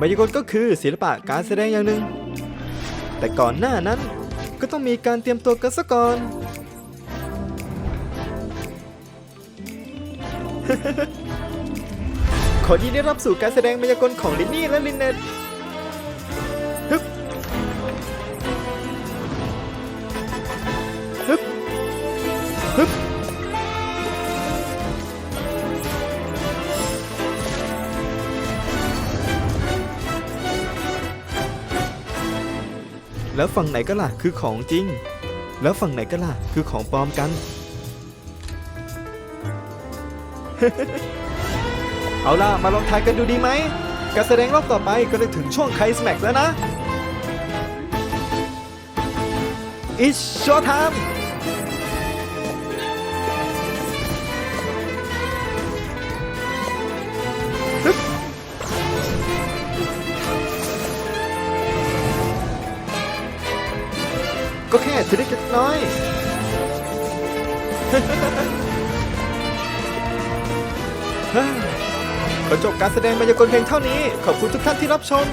มายากลก็คือศิลปะการแสดงอย่างหนึ่ง แต่ก่อนหน้านั้นก็ต้องมีการเตรียมตัวกันซะก่อน ขอยินดีรับสู่การแสดงมายากลของลินนี่และลินเน็ตฮึบฮึบ แล้วฝั่งไหนก็ล่ะคือของจริง แล้วฝั่งไหนก็ล่ะคือของปลอมกัน เอาล่ะ มาลองทายกันดูดีไหมการแสดงรอบต่อไปก็ได้ถึงช่วงไคสแม็กแล้วนะ It's show time ก็แค่ทีเล็กน้อย ขอจบการแสดงมายากลเพียงเท่านี้ ขอบคุณทุกท่านที่รับชม